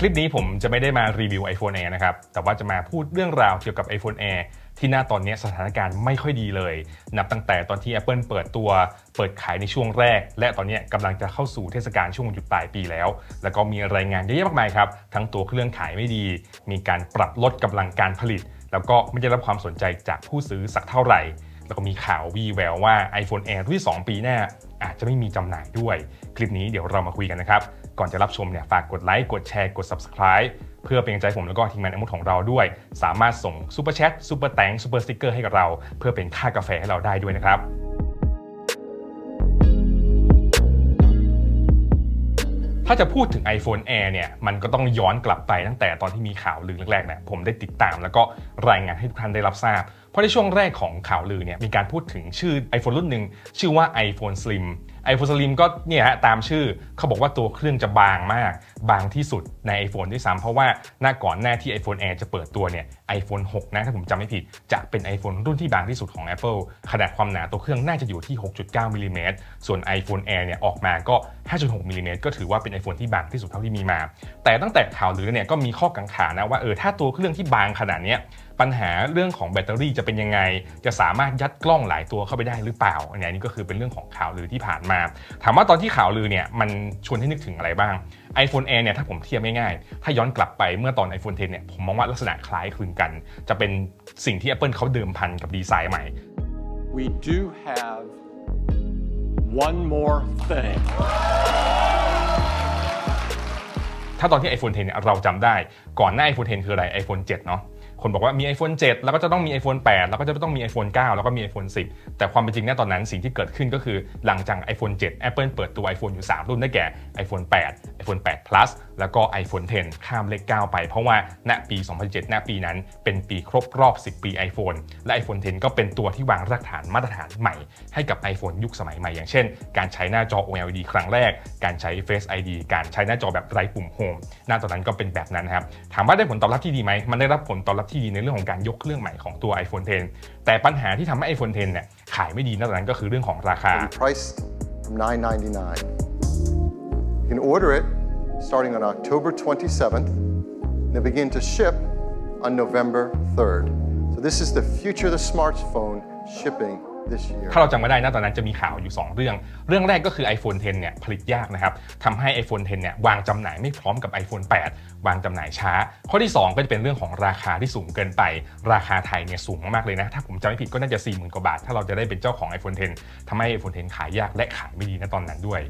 คลิปนี้ผมจะไม่ได้มารีวิว iPhone Air นะครับ แต่ว่าจะมาพูดเรื่องราวเกี่ยวกับ iPhone Air ที่หน้าตอนนี้สถานการณ์ไม่ค่อยดีเลย นับตั้งแต่ตอนที่ Apple เปิดตัวเปิดขายในช่วงแรก และตอนนี้กำลังจะเข้าสู่เทศกาลช่วงหยุดปลายปีแล้ว แล้วก็มีรายงานเยอะแยะมากมายครับ ทั้งตัวเครื่องขายไม่ดี มีการปรับลดกำลังการผลิต แล้วก็ไม่ได้รับความสนใจจากผู้ซื้อสักเท่าไหร่ แล้วก็มีข่าววีแววว่า iPhone Air รุ่นที่2ปีหน้าอาจจะไม่มีจำหน่ายด้วย คลิปนี้เดี๋ยวเรามาคุยกันนะครับ ก่อนจะรับชมเนี่ยฝากกดไลค์กดแชร์กด Subscribe เพื่อเป็นกำลังใจผมแล้วก็ทีมงานอมุทของเราด้วย สามารถส่งซูเปอร์แชทซูเปอร์แตงซูเปอร์สติ๊กเกอร์ให้กับเรา เพื่อเป็นค่ากาแฟให้เราได้ด้วยนะครับ ถ้าจะพูดถึง iPhone Air เนี่ยมันก็ต้องย้อนกลับไปตั้งแต่ตอนที่มีข่าวลือแรกๆเนี่ยผมได้ติดตามแล้วก็รายงานให้ทุกท่านได้รับทราบ เพราะในช่วงแรกของข่าวลือเนี่ยมีการพูดถึงชื่อ iPhone รุ่นหนึ่งชื่อว่า iPhone Slim iPhone Slim ก็เนี่ยฮะตามชื่อเขาบอกว่าตัวเครื่องจะบางมาก บางที่สุดใน iPhone ด้วยซ้ำเพราะว่าหน้าก่อนหน้าที่ iPhone Air จะเปิดตัวเนี่ย iPhone 6นะถ้าผมจำไม่ผิด จะเป็น iPhone รุ่นที่บางที่สุดของ Apple ขนาดความหนาตัวเครื่องน่าจะอยู่ที่ 6.9มิลลิเมตรส่วน iPhone Air เนี่ยออกมาก็ 5.6มิลลิเมตรก็ถือว่าเป็น iPhone ที่บางที่สุดเท่าที่มีมา แต่ตั้งแต่ข่าวลือเนี่ยก็มีข้อกังขานะว่าเออถ้าตัวเครื่องที่บางขนาดเนี้ย ปัญหาเรื่องของแบตเตอรี่จะเป็นยังไง จะสามารถยัดกล้องหลายตัวเข้าไปได้หรือเปล่าอันนี้ก็คือเป็นเรื่องของข่าวลือที่ผ่านมา ถามว่าตอนที่ข่าวลือเนี่ยมันชวนให้นึกถึงอะไรบ้าง iPhone Air เนี่ยถ้าผมเทียบง่ายๆ ถ้าย้อนกลับไปเมื่อตอน iPhone 10เนี่ยผมมองว่าลักษณะคล้ายคลึงกัน จะเป็นสิ่งที่ Apple เขาเดิมพันกับดีไซน์ใหม่ we do have one more thing. ถ้าตอนที่ iPhone 10เนี่ยเราจำได้ก่อนหน้า iPhone 10 คืออะไร iPhone 7 เนาะ คนบอกว่ามี iPhone 7 แล้วก็จะต้องมี iPhone 8 แล้วก็จะต้องมี iPhone 9 แล้วก็มี iPhone 10 แต่ความเป็นจริงในตอนนั้นสิ่งที่เกิดขึ้นก็คือหลังจาก iPhone 7 Apple เปิดตัว iPhone อยู่ 3 รุ่นได้แก่ iPhone 8 iPhone 8 Plus แล้วก็ iPhone 10 ข้ามเลข 9 ไป เพราะว่าณปี 2007ณปีนั้น เป็นปีครบรอบ 10 ปี iPhone และ iPhone 10 ก็เป็นตัวที่วางรากฐานมาตรฐานใหม่ ให้กับ iPhone ยุคสมัยใหม่อย่างเช่น การใช้หน้าจอ OLED ครั้งแรก การใช้ Face ID การใช้หน้าจอแบบไร้ปุ่ม Home หน้าตอนนั้นก็เป็นแบบนั้นนะครับถามว่าได้ผลตอบรับที่ดีไหมมันได้รับผลตอบรับที่ดีในเรื่องของการยกเครื่องใหม่ของตัว iPhone 10 แต่ปัญหาที่ทำให้ iPhone 10เนี่ยขายไม่ดีณตอนนั้นก็คือเรื่องของราคา price from 999 You can order it starting on October 27th, and they begin to ship on November 3rd. So this is the future of the smartphone shipping ถ้าเราจำไม่ได้นะตอนนั้นจะมีข่าวอยู่ 2 เรื่อง เรื่องแรกก็คือ iPhone 10 เนี่ยผลิตยากนะครับทำให้ iPhone 10 เนี่ยวางจำหน่ายไม่พร้อมกับ iPhone 8 วางจำหน่ายช้า ข้อที่ 2 ก็จะเป็นเรื่องของราคาที่สูงเกินไป ราคาไทยเนี่ยสูงมากๆเลยนะ ถ้าผมจำไม่ผิดก็น่าจะ 40,000 กว่าบาท ถ้าเราจะได้เป็นเจ้าของ iPhone 10ทำให้ iPhone 10 ขายยากและขายไม่ดีนะตอนนั้นด้วย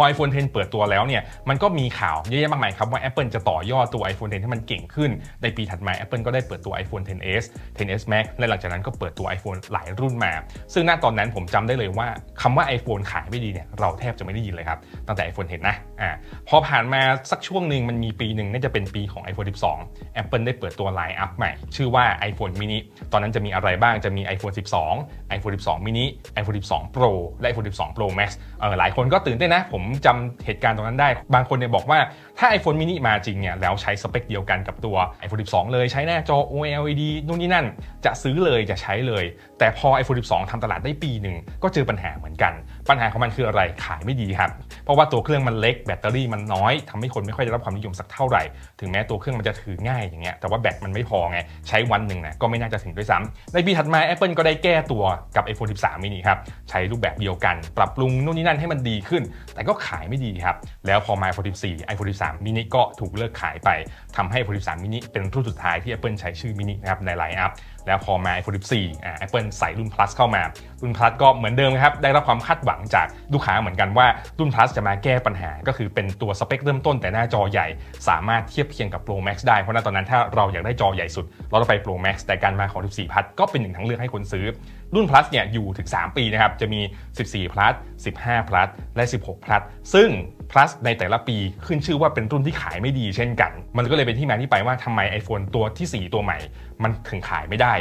อ iPhone 10 เปิดตัวแล้วเนี่ยมันก็มีข่าวเยอะแยะมากมายครับว่า Apple จะต่อยอดตัว iPhone 10 ให้มันเก่งขึ้น ในปีถัดมา Apple ก็ได้เปิดตัว iPhone 10s 10s Max และหลังจากนั้นก็เปิดตัว iPhone หลายรุ่นมา ซึ่งณตอนนั้นผมจำได้เลยว่าคำว่า iPhone ขายไม่ดีเนี่ยเราแทบจะไม่ได้ยินเลยครับตั้งแต่ iPhone 10นะอ่าพอผ่านมาสักช่วงหนึ่งมันมีปีหนึ่งน่าจะเป็นปีของ iPhone 12 Apple ได้เปิดตัวไลน์อัพใหม่ ชื่อว่า iPhone mini ตอนนั้นจะมีอะไรบ้างจะมี iPhone 12 iPhone 12 mini iPhone 12 Pro และ iPhone 12 Pro Max เออหลายคนก็ตื่นเต้นนะผมจำเหตุการณ์ตรงนั้นได้ บางคนเนี่ยบอกว่าถ้า iPhone mini มาจริงเนี่ยแล้วใช้สเปคเดียวกันกับตัว iPhone 12 เลยใช้หน้าจอ OLED นู่นนี่นั่น จะซื้อเลยจะใช้เลย แต่พอ iPhone 12ทำตลาดได้ปีหนึ่งก็เจอปัญหาเหมือนกัน ปัญหาของมันคืออะไรขายไม่ดีครับ เพราะว่าตัวเครื่องมันเล็กแบตเตอรี่มันน้อยทำให้คนไม่ค่อยได้รับความนิยมสักเท่าไหร่ ถึงแม้ตัวเครื่องมันจะถือง่ายอย่างเงี้ยแต่ว่าแบตมันไม่พอไงใช้วันหนึ่งนะก็ไม่น่าจะถึงด้วยซ้ำในปีถัดมา Apple ก็ได้แก้ตัวกับ iPhone 13 mini ครับใช้รูปแบบเดียวกัน ปรับปรุงนู่นนี่นั่นให้มันดีขึ้น แต่ก็ขายไม่ดีครับแล้วพอมา iPhone 14 iPhone 13 mini ก็ถูกเลิกขายไปทำให้ iPhone 13 mini เป็นรุ่นสุดท้ายที่ Apple ใช้ชื่อ mini นะครับในไลน์อัพแล้วพอมา iPhone 14อ่า Apple ใส่รุ่น Plus เข้ามา รุ่น Plus ก็เหมือนเดิมครับ ได้รับความคาดหวังจากลูกค้าเหมือนกันว่ารุ่น Plus จะมาแก้ปัญหา ก็คือเป็นตัวสเปคเริ่มต้นแต่หน้าจอใหญ่ สามารถเทียบเคียงกับ Pro Max ได้ เพราะณตอนนั้นถ้าเราอยากได้จอใหญ่สุด เราต้องไป Pro Max แต่การมาของ 14 Plus ก็เป็นหนึ่งทางเลือกให้คนซื้อ รุ่น Plus เนี่ยอยู่ถึง 3 ปีนะครับ จะมี 14 Plus 15 Plus และ 16 Plus ซึ่ง Plus ในแต่ละปีขึ้นชื่อว่าเป็นรุ่นที่ขายไม่ดีเช่นกัน มันก็เลยเป็นที่มาที่ไปว่าทำไม iPhone ตัวที่ 4 ตัวใหม่ มันถึงขายไม่ได้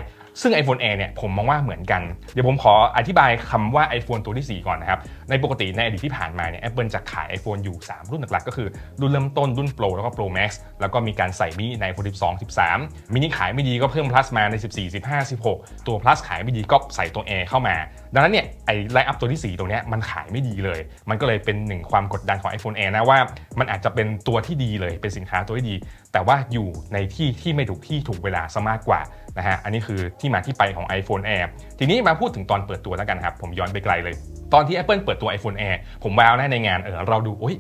ซึ่ง iPhone Air เนี่ยผมมองว่าเหมือนกัน เดี๋ยวผมขออธิบายคำว่า iPhone ตัวที่ 4 ก่อนนะครับ ในปกติในอดีตที่ผ่านมาเนี่ย Apple จะขาย iPhone อยู่ 3 รุ่นหลักๆ ก็คือ รุ่นเริ่มต้นรุ่น Pro แล้วก็ Pro Max แล้วก็มีการใส่มินิใน iPhone 12 13 มินิขายไม่ดีก็เพิ่ม Plus มาใน 14 15 16 ตัว Plus ขายไม่ดีก็ใส่ตัว Air เข้ามา ดังนั้นเนี่ยไอ้ไลน์อัพตัวที่ 4 ตรงเนี้ยมันขายไม่ดีเลย มันก็เลยเป็นหนึ่งความกดดันของ iPhone Air นะว่า มันอาจจะเป็นตัวที่ดีเลยเป็นสินค้าตัวที่ดี แต่ว่าอยู่ในที่ที่ไม่ถูกที่ถูกเวลาซะมากกว่า นะฮะอันนี้คือที่มาที่ไปของ iPhone Air ทีนี้มาพูดถึงตอนเปิดตัวแล้วกันครับ ผมย้อนไปไกลเลย ตอนที่ Apple เปิดตัว iPhone Air ผมว้าวแน่ในงานเออเราดูโอ้ย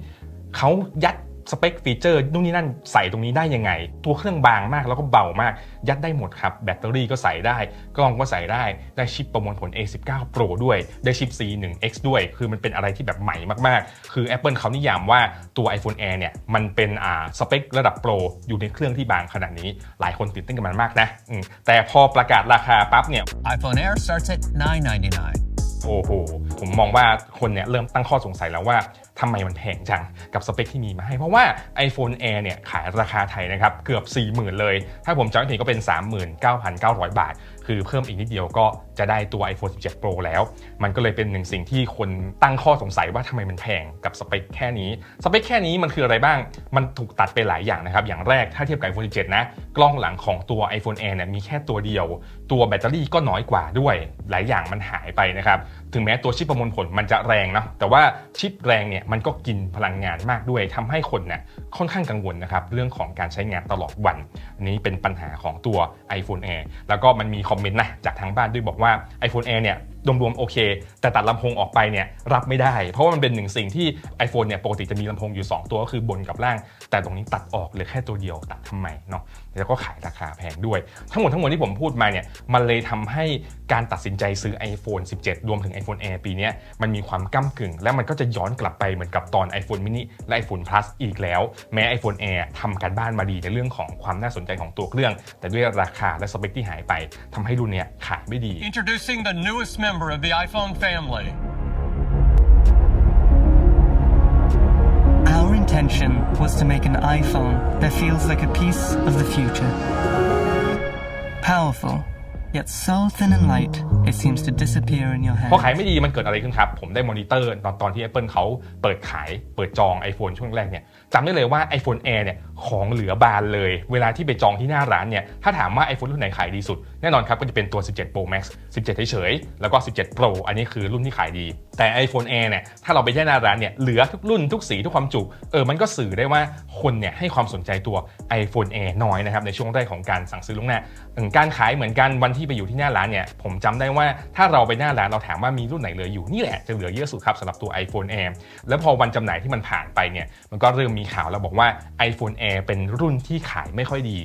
เขายัด สเปคฟีเจอร์นู่นนี่นั่นใส่ตรงนี้ได้ยังไง ตัวเครื่องบางมากแล้วก็เบามาก ยัดได้หมดครับ แบตเตอรี่ก็ใส่ได้ กล้องก็ใส่ได้ ได้ชิปประมวลผล A19 Pro ด้วย ได้ชิป C1X ด้วย คือมันเป็นอะไรที่แบบใหม่มากๆ คือ Apple เขานิยามว่าตัว iPhone Air เนี่ย มันเป็นอ่าสเปคระดับโปรอยู่ในเครื่องที่บางขนาดนี้ หลายคนตื่นเต้นกับมันมากนะอืมแต่พอประกาศราคาปั๊บเนี่ย iPhone Air starts at $999. โอ้โห ผมมองว่าคนเนี่ยเริ่มตั้งข้อสงสัยแล้วว่า ทำไมมันแพงจังกับสเปคที่มีมาให้ เพราะว่า iPhone Air เนี่ยขายราคาไทยนะครับเกือบ 40,000 เลย ถ้าผมจำไม่ผิดก็เป็น 39,900 บาท คือเพิ่มอีกนิดเดียวก็จะได้ตัว iPhone 17 Pro แล้ว มันก็เลยเป็นหนึ่งสิ่งที่คนตั้งข้อสงสัยว่าทำไมมันแพงกับสเปคแค่นี้ สเปคแค่นี้มันคืออะไรบ้าง มันถูกตัดไปหลายอย่างนะครับ อย่างแรกถ้าเทียบกับ iPhone 17 นะ กล้องหลังของตัว iPhone Air เนี่ยมีแค่ตัวเดียว ตัวแบตเตอรี่ก็น้อยกว่าด้วย หลายอย่างมันหายไปนะครับถึงแม้ตัวชิปประมวลผลมันจะแรงเนาะแต่ว่าชิปแรงเนี่ยมันก็กินพลังงานมากด้วยทำให้คนเนี่ยค่อนข้างกังวลนะครับเรื่องของการใช้งานตลอดวัน อันนี้เป็นปัญหาของตัว iPhone Air แล้วก็มันมีคอมเมนต์นะจากทางบ้านด้วยบอกว่า iPhone Air เนี่ยรวมๆโอเค แต่ตัดลำโพงออกไปเนี่ยรับไม่ได้ เพราะว่ามันเป็นหนึ่งสิ่งที่ iPhone เนี่ยปกติจะมีลำโพงอยู่ 2 ตัวก็คือบนกับล่าง แต่ตรงนี้ตัดออกเหลือแค่ตัวเดียวตัดทำไมเนาะแล้วก็ขายราคาแพงด้วย ทั้งหมดทั้งมวลที่ผมพูดมาเนี่ยมันเลยทำให้การตัดสินใจซื้อ iPhone 17 รวมถึง iPhone Air ปีนี้มันมีความก้ากึ่ง และมันก็จะย้อนกลับไปเหมือนกับตอน iPhone mini และ iPhone Plus อีกแล้ว แม้ iPhone Air ทำการบ้านมาดีในเรื่องของความน่าสนใจของตัวเครื่อง แต่ด้วยราคาและสเปคที่หายไปทำให้รุ่นเนี้ยขายไม่ดี Introducing the newest member of the iPhone family. Our intention was to make an iPhone that feels like a piece of the future. Powerful, yet so thin and light, it seems to disappear in your พอ hand. ขายไม่ดีมันเกิดอะไรขึ้นครับ ผมได้มอนิเตอร์ตอนตอนที่ Apple เขาเปิดขายเปิดจอง iPhone ช่วงแรกเนี่ยจำได้เลยว่า iPhone Air เนี่ยของเหลือบานเลย เวลาที่ไปจองที่หน้าร้านเนี่ยถ้าถามว่า iPhone รุ่นไหนขายดีสุด แน่นอนครับก็จะเป็นตัว 17 Pro Max 17 เฉยๆ แล้วก็ 17 Pro อันนี้คือรุ่นที่ขายดี แต่ iPhone Air เนี่ยถ้าเราไปที่หน้าร้านเนี่ยเหลือทุกรุ่นทุกสีทุกความจุเออมันก็สื่อได้ว่าคนเนี่ยให้ความสนใจตัว iPhone Air น้อยนะครับในช่วงแรกของการสั่งซื้อล่วงหน้า อืมการขายเหมือนกันวันที่ไปอยู่ที่หน้าร้านเนี่ยผมจำได้ว่าถ้าเราไปหน้าร้านเราถามว่ามีรุ่นไหนเหลืออยู่นี่แหละจะเหลือเยอะสุดครับสำหรับตัว iPhone Air แล้วพอวันจำหน่ายที่มันผ่านไปเนี่ยมันก็เริ่มมีข่าวแล้วบอกว่า iPhone Air เป็นรุ่นที่ขายไม่ค่อยดี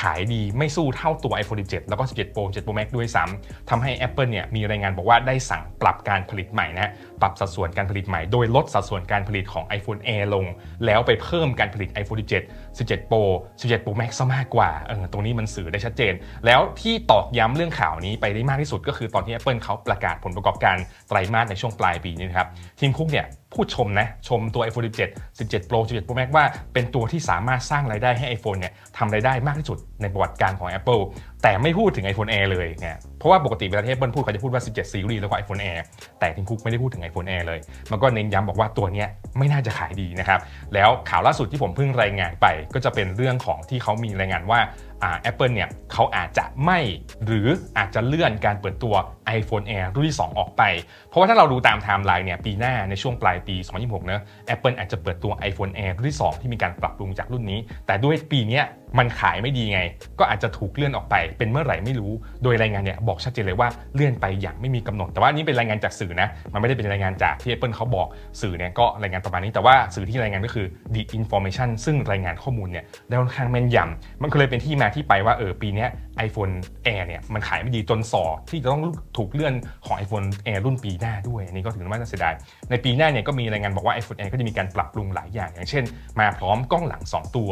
ขายดีไม่สู้เท่าตัว iPhone 17 แล้วก็ 17 Pro 17 Pro Max ด้วยซ้ำทำให้ Apple เนี่ยมีรายงานบอกว่าได้สั่งปรับการผลิตใหม่นะปรับสัดส่วนการผลิตใหม่โดยลดสัดส่วนการผลิตของ iPhone Air ลง แล้วไปเพิ่มการผลิต iPhone 17 17 Pro 17 Pro Max ซะมากกว่าเออตรงนี้มันสื่อได้ชัดเจน แล้วที่ตอกย้ำเรื่องข่าวนี้ไปได้มากที่สุดก็คือตอนที่ Apple เขาประกาศผลประกอบการไตรมาสในช่วงปลายปีนี้นะครับทีมคุกเนี่ย พูดชมนะ ชมตัว iPhone 17 17 Pro 17 Pro Max ว่าเป็นตัวที่สามารถสร้างรายได้ให้ iPhone เนี่ยทำรายได้มากที่สุดในประวัติการของ Apple แต่ไม่พูดถึง iPhone Air เลยเนี่ยเพราะว่าปกติเวลาที่ Apple พูดเขาจะพูดว่า 17 Series แล้วก็ iPhone Air แต่ทีมคุกไม่ได้พูดถึง iPhone Air เลย มันก็เน้นย้ำบอกว่าตัวนี้ไม่น่าจะขายดีนะครับ แล้วข่าวล่าสุดที่ผมเพิ่งรายงานไป ก็จะเป็นเรื่องของที่เขามีรายงานว่าอ่า Apple เนี่ยเขาอาจจะไม่หรืออาจจะเลื่อนการเปิดตัว iPhone Air รุ่นที่ 2 ออกไป เพราะว่าถ้าเราดูตามไทม์ไลน์เนี่ยปีหน้าในช่วงปลายปี 2026เนอะ Apple อาจจะเปิดตัว iPhone Air รุ่นที่ 2 ที่มีการปรับปรุงจากรุ่นนี้ แต่ด้วยปีนี้มันขายไม่ดีไง ก็อาจจะถูกเลื่อนออกไปเป็นเมื่อไหร่ไม่รู้ โดยรายงานเนี่ยบอกชัดเจนเลยว่าเลื่อนไปอย่างไม่มีกำหนด แต่ว่านี่เป็นรายงานจากสื่อนะ มันไม่ได้เป็นรายงานจากที่ Apple เขาบอกสื่อเนี่ยก็รายงานประมาณนี้ แต่ว่าสื่อที่รายงานก็คือ The Information ซึ่งรายงานข้อมูลเนี่ยได้ค่อนข้างแม่นยำมันก็เลยเป็นที่มาที่ไปว่าเออปีนี้ iPhone Air เนี่ยมันขายไม่ดีจนสอที่จะต้องถูกเลื่อนของ iPhone Air รุ่นปีหน้าด้วยอันนี้ก็ถือว่าน่าเสียดาย ในปีหน้าเนี่ยก็มีรายงานบอกว่า iPhone Air ก็จะมีการปรับปรุงหลายอย่าง อย่างเช่น มาพร้อมกล้องหลัง 2 ตัว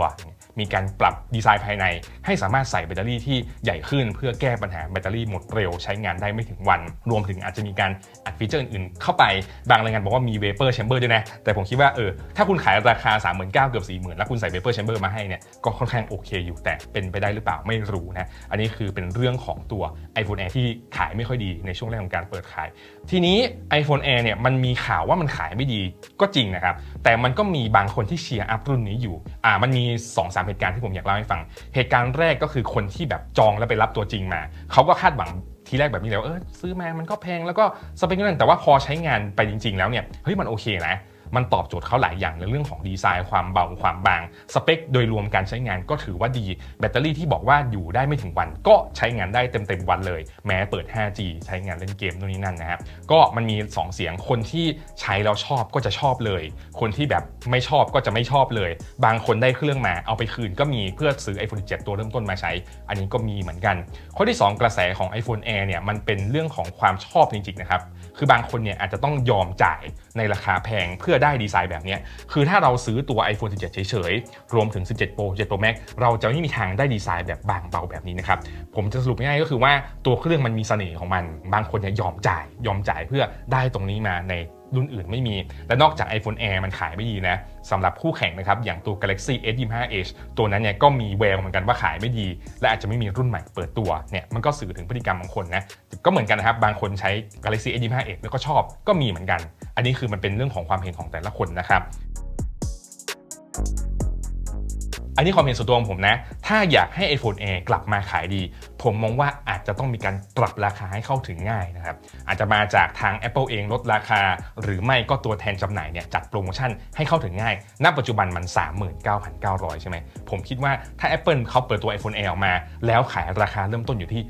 มีการปรับดีไซน์ภายใน ให้สามารถใส่แบตเตอรี่ที่ใหญ่ขึ้น เพื่อแก้ปัญหาแบตเตอรี่หมดเร็วใช้งานได้ไม่ถึงวัน รวมถึงอาจจะมีการอัดฟีเจอร์อื่นๆเข้าไป บางรายงานบอกว่ามี Vapor Chamber ด้วยนะ แต่ผมคิดว่าเออถ้าคุณขายราคา 3 9 0 0 0เกือบ40,000 แล้วคุณใส่ Vapor Chamber มาให้เนี่ยก็ค่อนข้างโอเคอยู่แต่เป็นไปได้หรือเปล่าไม่รู้นะอันนี้คือเป็นเรื่องของตัว iPhone Air ที่ขายไม่ค่อยดีในช่วงแรกของการเปิดขาย ทีนี้ iPhone Air เนี่ยมันมีข่าวว่ามันขายไม่ดีก็จริงนะครับแต่มันก็มีบางคนที่เชียร์อัพรุ่นนี้อยู่อ่ามันมี2-3เหตุการณ์ที่ผมอยากเล่าให้ฟัง เหตุการณ์แรกก็คือคนที่แบบจองแล้วไปรับตัวจริงมา เขาก็คาดหวังทีแรกแบบนี้แล้วเออซื้อมามันก็แพงแล้วก็สเปคนั่นแต่ว่าพอใช้งานไปจริง ๆ แล้วเนี่ยเฮ้ยมันโอเคนะ มันตอบโจทย์เขาหลายอย่างในเรื่องของดีไซน์ความเบาความบางสเปค โดยรวมการใช้งานก็ถือว่าดี แบตเตอรี่ที่บอกว่าอยู่ได้ไม่ถึงวันก็ใช้งานได้เต็มๆวันเลย แม้เปิด 5G ใช้งานเล่นเกมนู่นนี่นั่นนะครับก็มันมี 2 เสียงคนที่ใช้แล้วชอบก็จะชอบเลย คนที่แบบไม่ชอบก็จะไม่ชอบเลย บางคนได้เครื่องมาเอาไปคืนก็มีเพื่อซื้อ iPhone 7 ตัวเริ่มต้นมาใช้ อันนี้ก็มีเหมือนกัน ข้อที่ 2 กระแสของ iPhone Air เนี่ยมันเป็นเรื่องของความชอบจริงๆนะครับ คือบางคนเนี่ยอาจจะต้องยอมจ่ายในราคาแพงเพื่อได้ดีไซน์แบบนี้คือถ้าเราซื้อตัว iPhone 17 เฉยๆ รวมถึง 17 Pro 17 Pro Max เราจะไม่มีทางได้ดีไซน์แบบบางเบาแบบนี้นะครับ ผมจะสรุปง่ายๆก็คือว่าตัวเครื่องมันมีเสน่ห์ของมัน บางคนเนี่ยยอมจ่ายยอมจ่ายเพื่อได้ตรงนี้มาใน รุ่นอื่นไม่มี และนอกจาก iPhone Air มันขายไม่ดีนะสำหรับคู่แข่งนะครับอย่างตัว Galaxy S25 Edge ตัวนั้นเนี่ยก็มีแววเหมือนกันว่าขายไม่ดี และอาจจะไม่มีรุ่นใหม่เปิดตัวเนี่ยมันก็สื่อถึงพฤติกรรมของคนนะก็เหมือนกันนะครับบางคนใช้ Galaxy S25 Edge แล้วก็ชอบก็มีเหมือนกัน อันนี้คือมันเป็นเรื่องของความเห็นของแต่ละคนนะครับอันนี้ความเห็นส่วนตัวของผมนะ ถ้าอยากให้ iPhone Air กลับมาขายดี ผมมองว่าอาจจะต้องมีการปรับราคาให้เข้าถึงง่ายนะครับ อาจจะมาจากทาง Apple เองลดราคา หรือไม่ก็ตัวแทนจำหน่ายเนี่ยจัดโปรโมชั่นให้เข้าถึงง่าย ณ ปัจจุบันมัน 39,900 ใช่ไหม ผมคิดว่าถ้า Apple เขาเปิดตัว iPhone Air ออกมา แล้วขายราคาเริ่มต้นอยู่ที่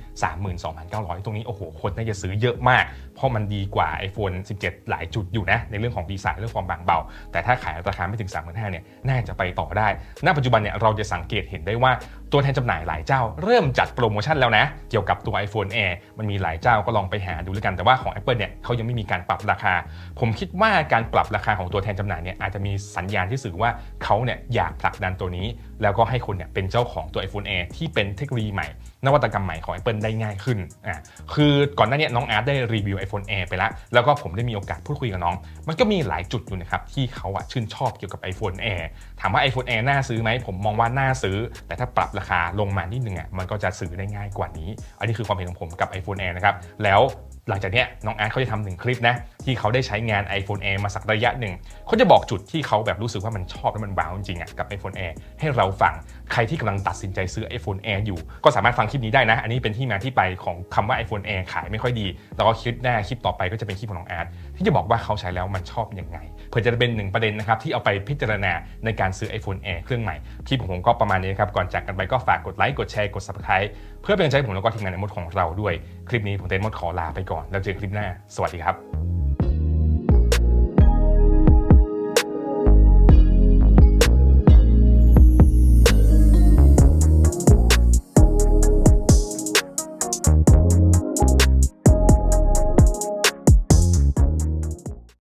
32,900 ตรงนี้โอ้โหคนน่าจะซื้อเยอะมาก เพราะมันดีกว่า iPhone 17 หลายจุดอยู่นะ ในเรื่องของดีไซน์เรื่องความบางเบา แต่ถ้าขายราคาไม่ถึง 35,000เนี่ยน่าจะไปต่อได้ ณ ปัจจุบันเนี่ยเราจะสังเกตเห็นได้ว่าตัวแทนจำหน่ายหลายเจ้า เริ่มจัดโปรโมชั่นแล้วนะ เกี่ยวกับตัว iPhone Air มันมีหลายเจ้าก็ลองไปหาดูแล้วกันแต่ว่าของ Apple เนี่ยเขายังไม่มีการปรับราคา ผมคิดว่าการปรับราคาของตัวแทนจำหน่ายเนี่ยอาจจะมีสัญญาณที่สื่อว่าเขาเนี่ยอยากผลักดันตัวนี้ แล้วก็ให้คนเนี่ยเป็นเจ้าของตัว iPhone Air ที่เป็นเทคโนโลยีใหม่ นวัตกรรมใหม่ของ Apple ได้ง่ายขึ้นอะคือก่อนหน้านี้น้องอาร์ตได้รีวิว iPhone Air ไปแล้ว แล้วก็ผมได้มีโอกาสพูดคุยกับน้อง มันก็มีหลายจุดอยู่นะครับ ที่เขาอะชื่นชอบเกี่ยวกับ iPhone Air ถามว่า iPhone Air น่าซื้อไหม ผมมองว่าน่าซื้อ แต่ถ้าปรับราคาลงมานิดนึงอะมันก็จะซื้อได้ง่ายกว่านี้ อันนี้คือความเห็นของผมกับ iPhone Air นะครับแล้วหลังจากนี้น้องอาร์ตเขาจะทำหนึ่งคลิปนะ ที่เขาได้ใช้งาน iPhone Air มาสักระยะหนึ่งเขาจะบอกจุดที่เขาแบบรู้สึกว่ามันชอบและมันว้าวจริงๆอะกับ iPhone Air ให้เราฟังใครที่กำลังตัดสินใจซื้อ iPhone Air อยู่ ก็สามารถฟังคลิปนี้ได้นะ อันนี้เป็นที่มาที่ไปของคำว่า iPhone Air ขายไม่ค่อยดี แล้วก็คลิปหน้าคลิปต่อไปก็จะเป็นคลิปของน้องอาร์ตที่จะบอกว่าเขาใช้แล้วมันชอบยังไงเพื่อจะเป็นหนึ่งประเด็นนะครับที่เอาไปพิจารณาในการซื้อ iPhone Air เครื่องใหม่คลิปของผมก็ประมาณนี้ครับก่อนจากกันไปก็ฝากกดไลค์กดแชร์กด subscribe เพื่อเป็นกำลังใจผมแล้วก็ทีมงานในมดของเราด้วย คลิปนี้ผมเต้นมดขอลาไปก่อน แล้วเจอคลิปหน้า สวัสดีครับ